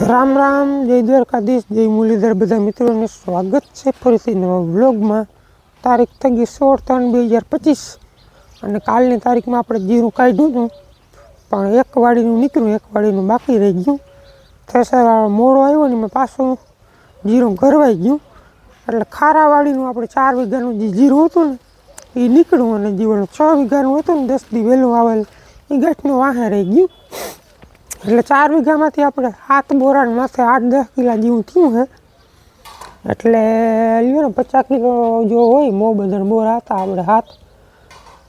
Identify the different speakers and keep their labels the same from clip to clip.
Speaker 1: રામ રામ, જય દ્વારકાધીશ, જય મુરલીધર. બધા મિત્રોને સ્વાગત છે ફરીથી નવા વ્લોગમાં. તારીખ થઈ સોળ ત્રણ બે હજાર પચીસ અને કાલની તારીખમાં આપણે જીરું કાઢ્યું હતું, પણ એક વાડીનું નીકળ્યું, એક વાડીનું બાકી રહી ગયું. થેસર મોડો આવ્યો ને મેં પાછું જીરું ઘરવાઈ ગયું. એટલે ખારા વાડીનું આપણે ચાર વીઘાનું જે જીરું હતું ને, એ નીકળ્યું અને જીવન છ વીઘાનું હતું ને, દસ દી વહેલું આવેલ, એ ગાંઠનું વાહે રહી ગયું. એટલે ચાર વીઘામાંથી આપણે સાત બોરા માસે આઠ દસ કિલા જેવું થયું હે. એટલે લ્યો ને, પચાસ કિલો જો હોય મો બધા બોરા હતા આપણે હાથ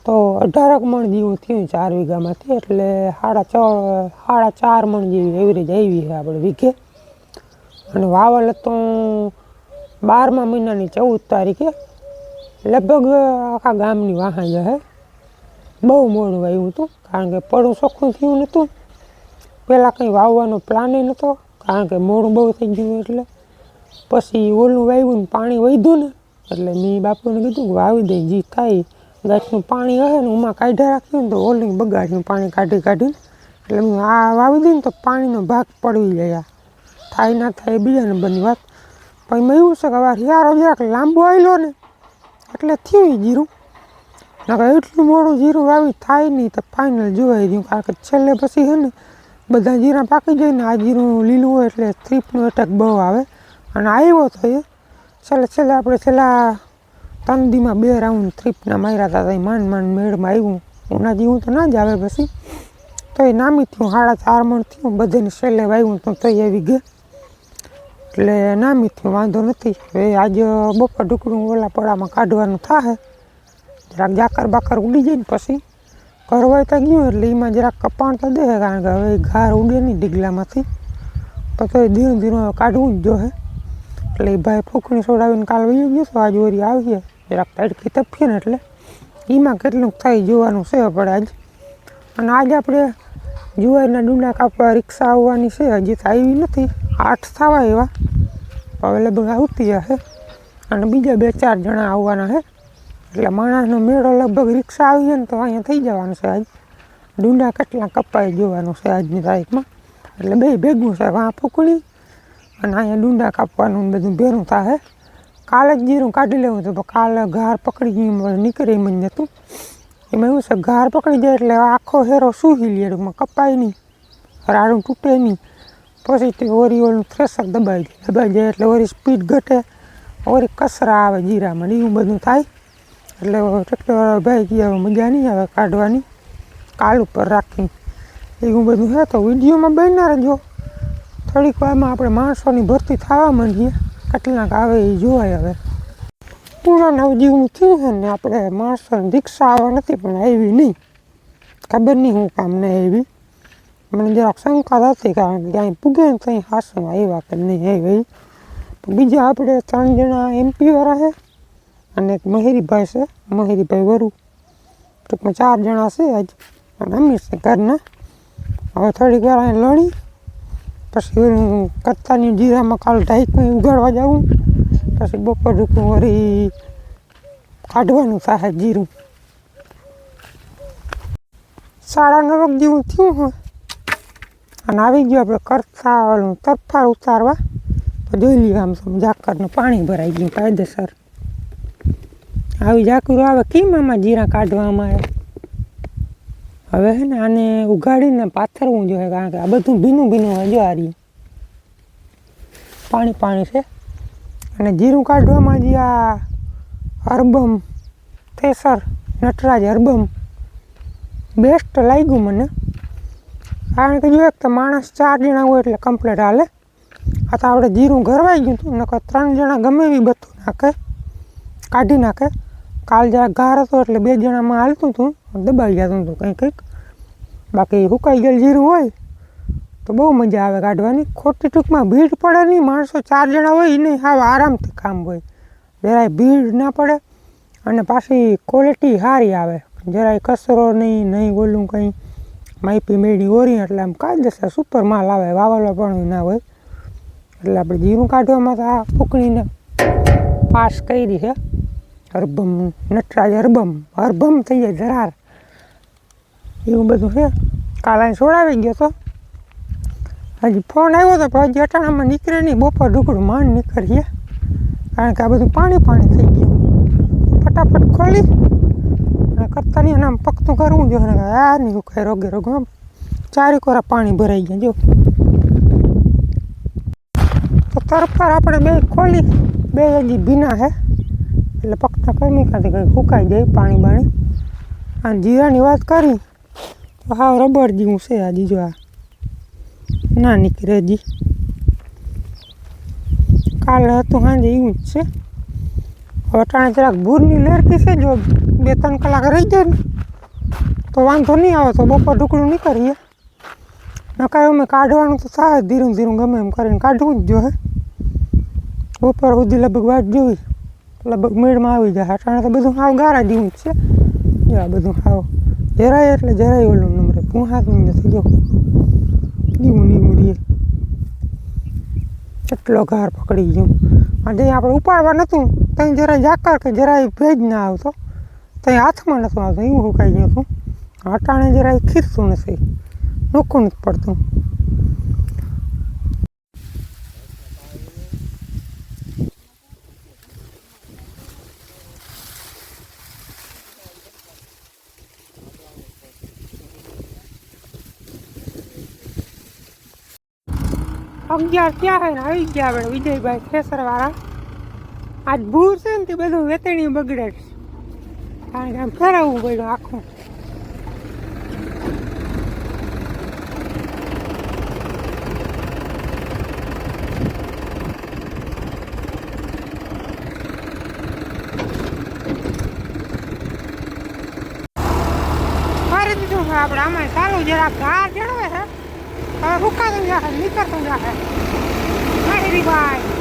Speaker 1: તો અઢારક મણ જેવું થયું ચાર વીઘામાંથી, એટલે સાડા છ, સાડા ચાર મણ જેવી એવરેજ આવી છે આપણે વીઘે. અને વાવલ તો બારમા મહિનાની ચૌદ તારીખે. લગભગ આખા ગામની વાહન હે. બહુ મોડું આવ્યું હતું, કારણ કે પડું ચોખ્ખું થયું નહોતું. પહેલાં કંઈ વાવવાનો પ્લાન નહોતો કારણ કે મોડું બહુ થઈ ગયું એટલે. પછી ઓલું વાવ્યું ને પાણી વધ્યું ને, એટલે મેં બાપુને કીધું કે વાવી દઈ જે થાય ગાંઠનું પાણી હશે ને ઉમાં કાઢ્યા રાખ્યું ને તો ઓલી બગાડ્યું પાણી કાઢી કાઢીને, એટલે હું આ વાવી દઈને તો પાણીનો ભાગ પડવી આ. થાય ના થાય બીજાને બની વાત. પછી મેં એવું છે કે હવે હિયારો જરાક લાંબો આવેલો ને, એટલે થયું જીરું. નકર એટલું મોડું જીરું વાવી થાય નહીં તો ફાઇનલ જોવાઈ રહ્યું કારણ કે છેલ્લે પછી છે ને બધા જીરા પાકી જાય ને આ જીરું લીલું હોય એટલે થ્રીપનો એટેક બહુ આવે. અને આવ્યો તો એ. છેલ્લે છેલ્લે આપણે છેલ્લા ત્રણ દીમાં બે રાઉન્ડ થ્રીપના માર્યા હતા એ માંડ માંડ મેળમાં આવ્યું. ઉના જેવું તો ના જ આવે પછી. તો એ નામી થયું સાડા ચાર મણ થયું, બધાને છેલ્લે વાવ્યું તો તો આવી ગયા એટલે નામી થયું, વાંધો નથી. હવે આજે બપોર ઢુકડું ઓલા પડામાં કાઢવાનું થાય જરાક જાકર બાકર ઉડી જાય ને પછી. કરવાય તો ગયું એટલે એમાં જરાક કપાણ તો દે કારણ કે હવે ઘાર ઉડે નહીં ડીગલામાંથી પછી ધીરે ધીરે કાઢવું જ જોહે એટલે એ ભાઈ ફૂકણી સોડાવીને કાલ વહી ગયો તો આજ વળી આવીએ જરાક તડકી તપીએ ને એટલે. એમાં કેટલુંક થાય જોવાનું છે આપણે આજ. અને આજ આપણે જુવારના ડુંડા કાપવા, રિક્ષા આવવાની છે, હજી તો આવી નથી. આઠ થવા એવા. હવે લગભગ આવતી હશે. અને બીજા બે ચાર જણા આવવાના છે. એટલે માણસનો મેળો લગભગ રિક્ષા આવી જાય ને તો અહીંયા થઈ જવાનું છે આજ. ડુંડા કેટલા કપાઈ જોવાનું છે આજની તારીખમાં. એટલે બે ભેગું છે વાં પકડી અને અહીંયા ડુંડા કાપવાનું બધું ભેરું થાય કાલે જ જીરું કાઢી લેવું હતું પણ કાલે ઘાર પકડી ગયું નીકળી મને જતું એમાં એવું છે, ઘાર પકડી જાય એટલે આખો હેરો સૂહી લે કપાય નહીં. રાડું તૂટે નહીં. પછી વરી ઓલું થ્રેસર દબાઈ જાય દબાઈ જાય એટલે ઓરી સ્પીડ ઘટે વળી કસરા આવે જીરામાં એવું બધું થાય. એટલે ટ્રેક્ટરવાળા ભાઈ ગયા મજા નહીં આવે કાઢવાની. કાલ ઉપર રાખી એવું બધું હે તો વિડીયોમાં બનનાર જો થોડીક વારમાં આપણે માણસોની ભરતી થવા માંડીએ. કેટલાક આવે એ જોવાય હવે. પૂરા નવજીવનું થયું છે ને આપણે માણસોની દીક્ષા આવવા નથી પણ આવી નહીં. ખબર નહીં હું કામ નહીં આવી. મને જરાક શંકા હતી કારણ કે અહીં પૂગે ને ત્યાં હાસમાં આવ્યા કે નહીં આવી બીજા આપણે ત્રણ જણા એમપી વાળા છે. અને એક મહેરીભાઈ છે, મહેરીભાઈ વરુ. ટૂંકમાં ચાર જણા છે આજ. અને અમીર છે ઘરના. હવે થોડીક વાર અહીં લણી પછી હું કત્તાની જીરામાં કાલ ઢાઈકું ઉગાડવા જાઉં. પછી બપોર રૂકું વળી કાઢવાનું થાય જીરું. સાડા નવક જેવું થયું હોય અને આવી ગયું આપણે કરતા ઓલું તરફાર ઉતારવા. તો જોઈ લઈએ આમ સમ ઝાકરનું પાણી ભરાઈ ગયું કાયદેસર. આવી ઝાકરું આવે, કેમ આમાં જીરા કાઢવામાં આવે? હવે હે ને આને ઉગાડીને પાથરવું જોઈએ, કારણ કે આ બધું ભીનું ભીનું હોય, જો આ પાણી પાણી છે. અને જીરું કાઢવામાં જે આ અર્બમ થેસર, નટરાજ અર્બમ બેસ્ટ લાગ્યું મને. કારણ કે જો એક તો માણસ ચાર જણા હોય એટલે કમ્પ્લેટ હાલે. આ તો આપણે જીરું ઘરવાઈ ગયું હતું નકર ત્રણ જણા ગમે એવી બધું નાખે, કાઢી નાખે. કાલ જરા ગાર હતો એટલે બે જણામાં હાલતું હતું દબાઈ જતું હતું કંઈક કંઈક. બાકી સુકાઈ ગયેલ જીરું હોય તો બહુ મજા આવે કાઢવાની. ખોટી ટૂંકમાં ભીડ પડે નહીં. માણસો ચાર જણા હોય નહીં. હાવ આરામથી કામ હોય. જરાય ભીડ ના પડે અને પાછી ક્વોલિટી સારી આવે. જરાય કચરો નહીં નહીં ઓલું કંઈ. માહિતી મેળી ઓરી એટલે આમ કાયદેસર સુપર માલ આવે. વાવલો પણ ના હોય. એટલે આપણે જીરું કાઢવામાં તો આ ફૂકણીને પાસ કરી છે. હરબમ, નટરાજ અરબમ અરબમ થઈ જાય ધરાર એવું બધું છે. કાલે છોડાવી ગયો તો. હજી ફોન આવ્યો તો, પણ હજી અટાણામાં નીકળે નહીં. બપોર ઢુકડું માંડ નીકળીએ. કારણ કે આ બધું પાણી પાણી થઈ ગયું. ફટાફટ ખોલી. અને કરતા નહીં, અને આમ પકતું કરવું જોઈએ. અને યાર નહીં કાંઈ રોગે રોગ આમ. ચારે કોરા પાણી ભરાઈ ગયા, જો. તો તરફર આપણે બે ખોલી. બે હજી ભીના હે. એટલે પકતા કમી કાંથી કંઈ સુકાઈ જાય, પાણી બાણી. અને જીરાની વાત કરી, તો હા રબર જેવું છે આ જીજો આ. ના નીકળે જી કાલે હતું સાંજે એવું જ છે. હવે અટાણે જરાક ભૂરની લેરકી છે, જો બે ત્રણ કલાક રહી જાય ને, તો વાંધો નહીં આવે, તો બપોર ઢુકડું નીકળીએ. નકાર અમે કાઢવાનું તો થાય ધીરું ધીરું ગમે એમ કરીને કાઢવું જ જોઈએ બપોર સુધી લગભગ વાટ જોઈ લગભગ મેળમાં આવી જાય. અટાણે તો બધું હાવ ગારા જેવું જ છે. આ બધું હાવ જરાય એટલે જરાય ઓલું નંબરે નહીં નથી જો નીવું નીવું રીએ એટલો ગાર પકડી ગયું. અને આપણે ઉપાડવા નહોતું ત્યાં જરાય જાકર કે જરાય ભેજ ના આવતો. ત્યાં હાથમાં નહોતું આવતું. એવું સુકાઈ ગયું હતું અટાણે જરાય ખીરતું નથી. નોખું નથી પડતું. અગિયાર ક્યારે આવી ગયા આપણે વિજયભાઈ ખેસર વાળા આજ ભૂર છે ને તે બધું વેતણી બગડે કારણ કે આમ ફેરવવું પડ્યું આખું. આપણે આમાં ચાલુ જરા ઘા જળવે છે હવે હુકાતું જાહે નીકળતું જાહે માહિરી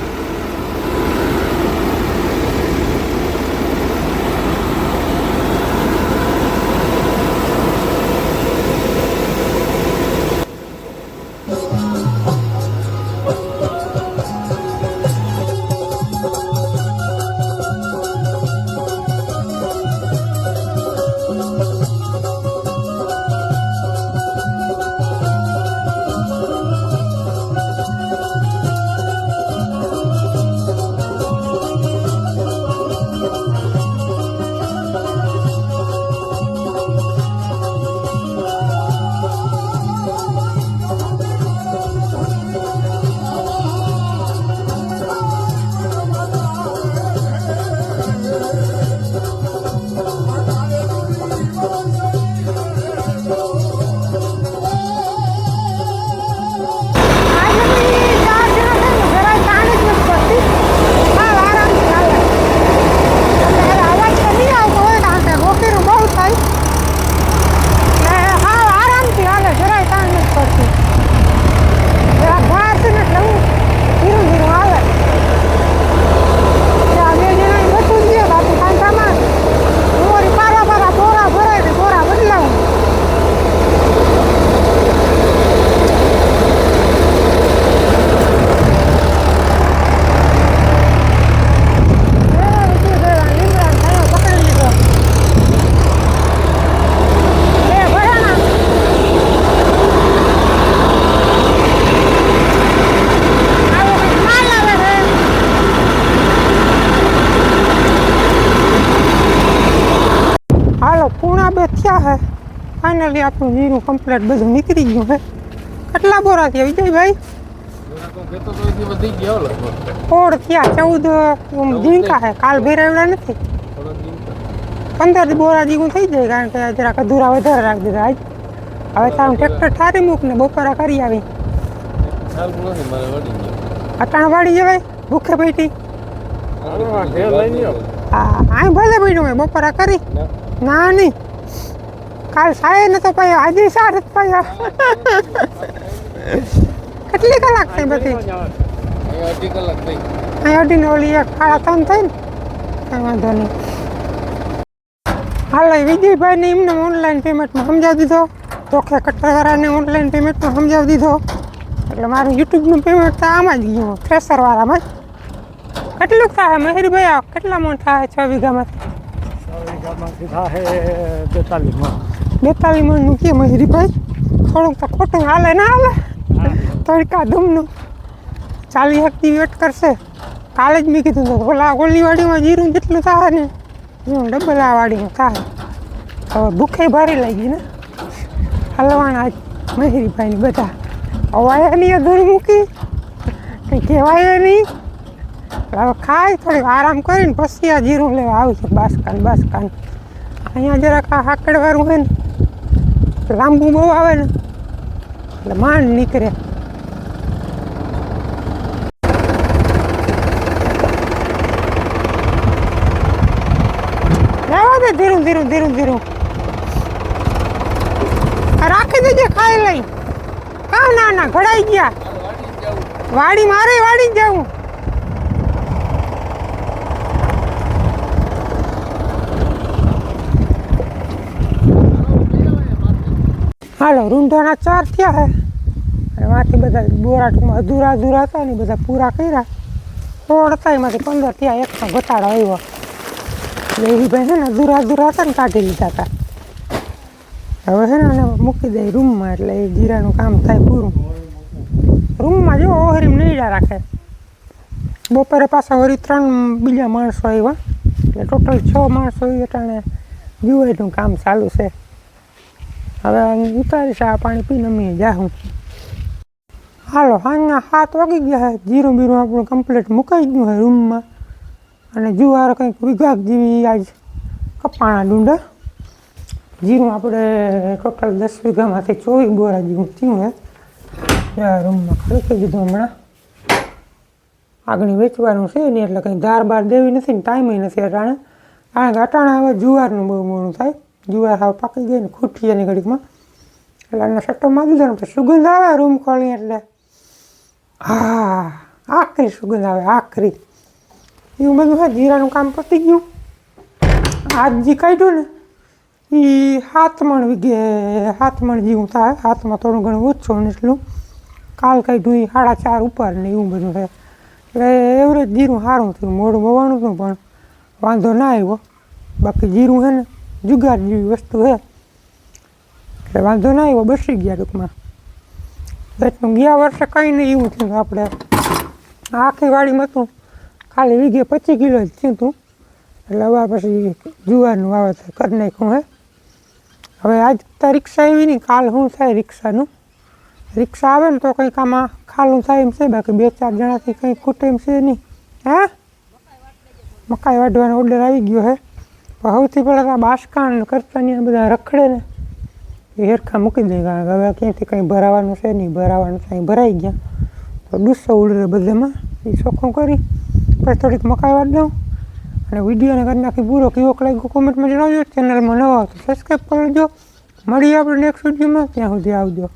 Speaker 1: ફાઇનલી આપણું જીરું કમ્પ્લીટ બધું નીકળી ગયું હે કેટલા બોરા થયા વિજયભાઈ? સોળ થયા ચૌદ ઝીંકા હે કાલ ભેરાવડા નથી? પંદર બોરા જેવું થઈ જાય કારણ કે જરાક અધૂરા વધારે રાખી દીધા આજ. હવે તારું ટ્રેક્ટર ઠારી મૂક ને બપોરા કરી આવી. અટાણ વાળી જવાય ભૂખે પેટી હા આ ભલે હોય બપોરા કરી. ના નહીં. કાલ સાયે નતો પાયો, આજે જ પાયો. કેટલી કલાક થઈ બધી? અહીં અઢીને ઓલી એક સાડા ત્રણ થઈ. ને વાંધો નહીં. હાલો વિજયભાઈને એમને ઓનલાઈન પેમેન્ટમાં સમજાવી દીધો. ધોખે કટરવાળાને ઓનલાઈન પેમેન્ટમાં સમજાવી દીધો. એટલે મારું યુટ્યુબનું પેમેન્ટ તો આમાં જ ગયું ફ્રેશરવાળામાં જ. કેટલું થાય? મહેરભાઈ કેટલા મણ થાય? છ વીઘામાંથી
Speaker 2: બેતાલીસ
Speaker 1: બેતાલીસ મણનું કે મહેરીભાઈ થોડુંક તો ખોટું હાલે ના હાલે. તડકા ધૂમનું. ચાલી શકતી વેટ કરશે. કાલે જ મેં કીધું તો ઓલા ઓલી વાડીમાં જીરું જેટલું થાય ને એનું ડબલ આ વાડીમાં થાય. હવે ભૂખે ભારી લાગી ને. હલવાના મહેરીભાઈની બધા. અવાય નહીં અધૂરી મૂકી. કંઈ કહેવાય નહીં. હવે ખાય થોડીક આરામ કરીને પછી આ જીરું લેવા આવશે બાસકાન બાસકાન. અહીંયા જરાક આ હાકડવાળું હોય ને. લાંબુ બહુ આવે ને. એટલે માંડ નીકળે. ધીરું ધીરું ધીરું ધીરું. રાખી દેજે ખાઈ લઈ. કા ના ના, ઘડાઈ ગયા. વાડી મારે, વાડી જવું હાલો રૂંઢાના ચાર થયા હે. અને માંથી બધા બોરા ટૂંકમાં અધૂરા અધૂરા હતા ને બધા પૂરા કર્યા. સોળ હતા? એમાંથી પંદર થયા એકમાં ઘટાડો આવ્યો. એટલે ભાઈ છે ને, અધૂરા અધૂરા હતા ને, કાઢી લીધા હતા. હવે છે ને મૂકી દે રૂમમાં, એટલે એ જીરાનું કામ થાય પૂરું. રૂમમાં જો ઓહરીમ નીડા રાખે. બપોરે પાછા વળી ત્રણ બીજા માણસો આવ્યા. એટલે ટોટલ છ માણસો એટલે જુવાઈનું કામ ચાલુ છે. હવે હું ઉતારીશ આ પાણી પીને અમે જાઉં હાલો સાંજના સાત વાગી ગયા છે જીરું બીરું આપણું કમ્પ્લીટ મુકાઈ ગયું છે રૂમમાં. અને જુવાર કંઈક વિઘાક જેવી આજ કપાણા ડુંડા. જીરું આપણે ટોટલ દસ વીઘામાંથી ચોવીસ બોરા જેવું થયું છે રૂમમાં થઈ દીધું હમણાં. આગળ વેચવાનું છે ને એટલે કંઈ ધાર બાર દેવી નથી ને ટાઈમે નથી અટાણે. કારણ કે અટાણે હવે જુવારનું બહુ મોડું થાય. જુવાર હાવ પાકી ગઈ ને ખૂટી એની ઘડીકમાં એટલે એને સટ્ટો મારી દીધો ને સુગંધ આવે રૂમ ખોલી એટલે. હા, આખરી સુગંધ આવે, આખરી. એવું બધું હા જીરાનું કામ પતી ગયું. આજ કાઢ્યું ને એ હાથમણ વીઘે, હાથમણ જેવું થાય, હાથમાં થોડું ઘણું ઓછું ને એટલું. કાલ કાઢ્યું એ સાડા ચાર ઉપર ને એવું બધું છે. એટલે એવરેજ જીરું સારું થયું મોડું બવાનું હતું પણ વાંધો ના આવ્યો. બાકી જીરું છે ને જુગાર જેવી વસ્તુ છે એટલે વાંધો ના આવ્યો, બસી ગયા ટૂંકમાં. એટલું ગયા વર્ષે કંઈ નહીં એવું થયું આપણે આખી વાડીમાં હતું. ખાલી વીઘે પચીસ કિલો જ થયું હતું. એટલે હવે પછી જુવારનું વાવેતર કરી નાખ્યું હે. હવે આજ તો રિક્ષા આવી નહીં કાલ શું થાય રિક્ષાનું. રિક્ષા આવે ને તો કંઈક આમાં ખાલું થાય એમ છે, બાકી બે ચાર જણાથી કંઈ ખૂટે એમ છે નહીં હે? મકાઈ વાઢવાનો ઓર્ડર આવી ગયો હે. સૌથી પહેલાં તો આ કરતા કરતાની બધા રખડે ને એ હેરખા મૂકી દે કારણ કે હવે ક્યાંથી કંઈ ભરાવાનું છે નહીં ભરાવાનું છે, અહીં ભરાઈ ગયા. તો ડુસ્સો ઉડે બધામાં. એ ચોખ્ખું કરી. પછી થોડીક મકાઈ દઉં અને વિડીયોને કરી નાખી પૂરો. કેવો લાગ્યો કોમેન્ટમાં જણાવજો. ચેનલમાં નવો તો સબસ્ક્રાઈબ કરજો મળીએ આપણે નેક્સ્ટ વિડીયોમાં. ત્યાં સુધી આવજો.